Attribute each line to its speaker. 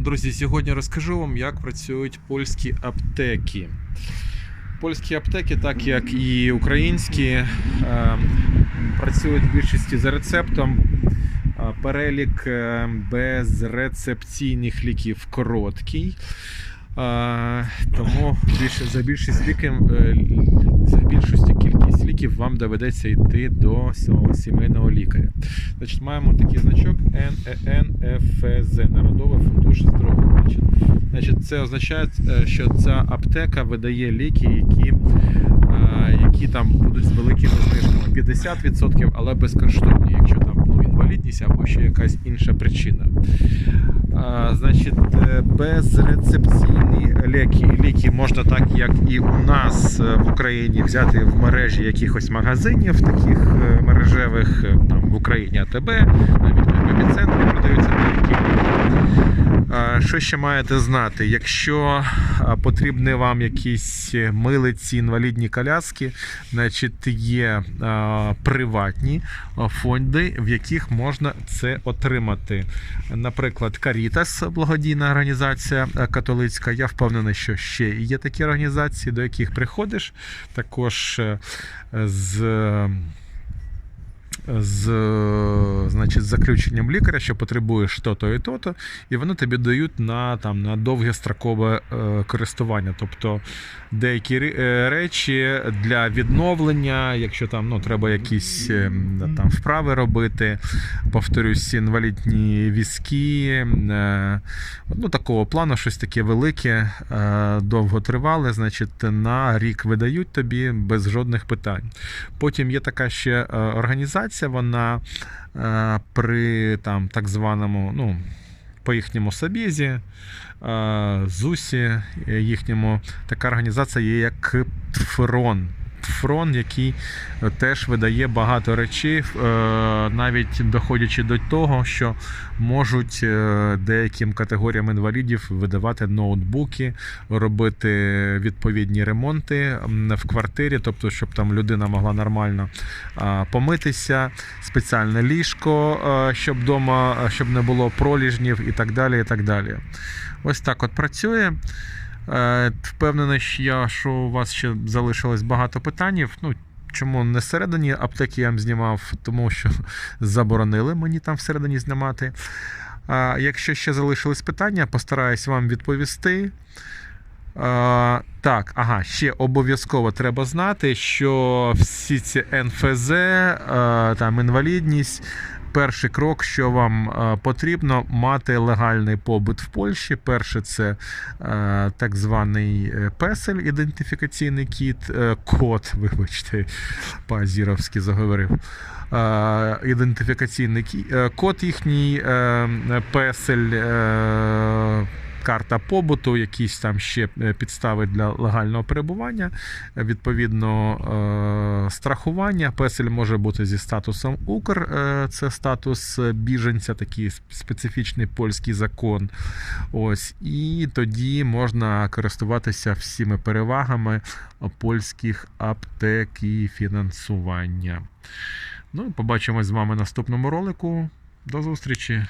Speaker 1: Друзі, сьогодні розкажу вам, як працюють польські аптеки. Польські аптеки, так як і українські, е, працюють в більшості за рецептом. Е, Перелік е, безрецепційних ліків короткий. Тому більше, за більшість ліків, е, за більшості кількість ліків вам доведеться йти до сімейного лікаря. Значить, маємо такий значок НФЗ Народовий фондуш здоров'я. Значить, це означає, е, що ця аптека видає ліки, які, е, які там будуть з великими знижками 50%, але безкоштовні, якщо там ну, інвалідність або ще якась інша причина. А, Значить, е, безрецепційні ліки, ліки можна так, як і у нас е, в Україні, взяти в мережі якихось магазинів, таких е, мережевих там в Україні АТБ, навіть в епіцентрі продаються ліки. Що ще маєте знати? Якщо потрібні вам якісь милиці, інвалідні коляски, значить є приватні фонди, в яких можна це отримати. Наприклад, Карітас, благодійна організація е, католицька. Я впевнений, що ще є такі організації, до яких приходиш. Також е, з. З, значить, з заключенням лікаря, що потребуєш то-то і то-то, і вони тобі дають на, там, на довге строкове е, користування. Тобто деякі е, речі для відновлення, якщо там ну, треба якісь е, там, вправи робити, повторюсь, інвалідні візки, ну, такого плану, щось таке велике, е, довготривале, значить, на рік видають тобі без жодних питань. Потім є така ще е, організація, вона е, при там, так званому, ну, по їхньому Собєзі, е, ЗУСі е, їхньому, така організація є як ФРОН. ФРОН, який е, теж видає багато речей, е, навіть доходячи до того, що можуть е, деяким категоріям інвалідів видавати ноутбуки, робити відповідні ремонти в квартирі, тобто, щоб там людина могла нормально помитися, спеціальне ліжко, щоб вдома, щоб не було проліжнів і так далі. і так далі. Ось так от працює. Е, Впевнений, що я, що у вас ще залишилось багато питань. Ну, чому не всередині аптеки я знімав, тому що заборонили мені там всередині знімати. А якщо ще залишились питання, постараюсь вам відповісти. А, так, ага, ще обов'язково треба знати, що всі ці НФЗ, а, там інвалідність. Перший крок, що вам е, потрібно, мати легальний побут в Польщі. Перше, це е, так званий е, песель, ідентифікаційний кіт, код, вибачте, по-азіровськи заговорив. Е, ідентифікаційний код їхній, песель. Карта побуту, якісь там ще е, підстави для легального перебування, е, відповідно е, страхування. Песель може бути зі статусом Укр, це статус біженця, такий специфічний польський закон. Ось, і тоді можна користуватися всіми перевагами польських аптек і фінансування. Ну, побачимось з вами в наступному ролику. До зустрічі!